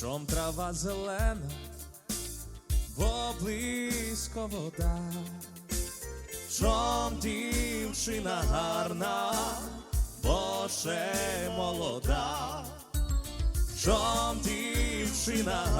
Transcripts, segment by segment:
чом трава зелена, бо близько вода, чом дівчина гарна, бо ще молода, чом дівчина гарна,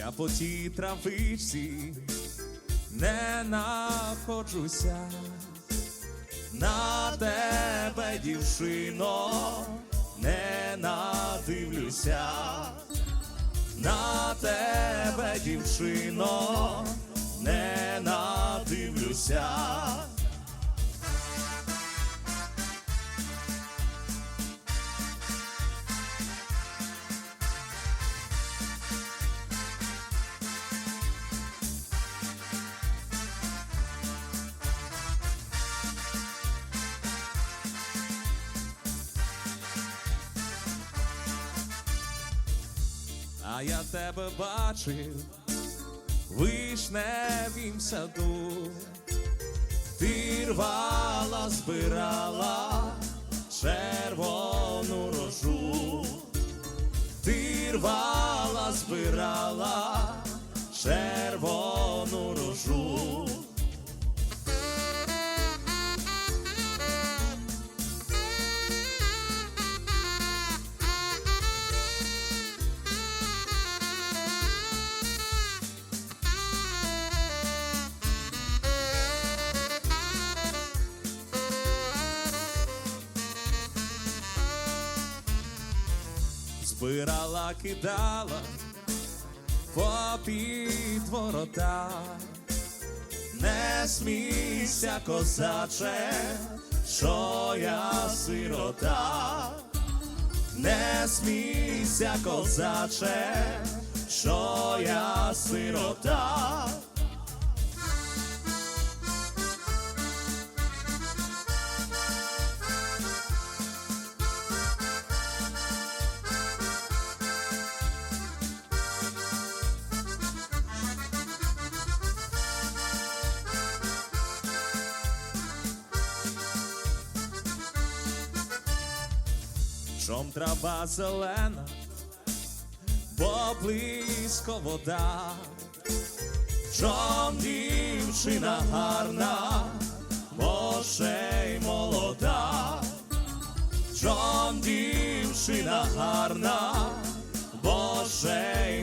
Я по тій травичці не находжуся, на тебе, дівчино, не надивлюся, на тебе, дівчино, не надивлюся. Я тебе бачив вишневім саду, ти рвала, збирала червону рожу, ти рвала, збирала збирала, кидала попід ворота. Не смійся, козаче, що я сирота, не смійся, козаче, що я сирота. Чом трава зелена, поблизько вода, чом дівчина гарна, може й молода, чом дівчина гарна, бо ще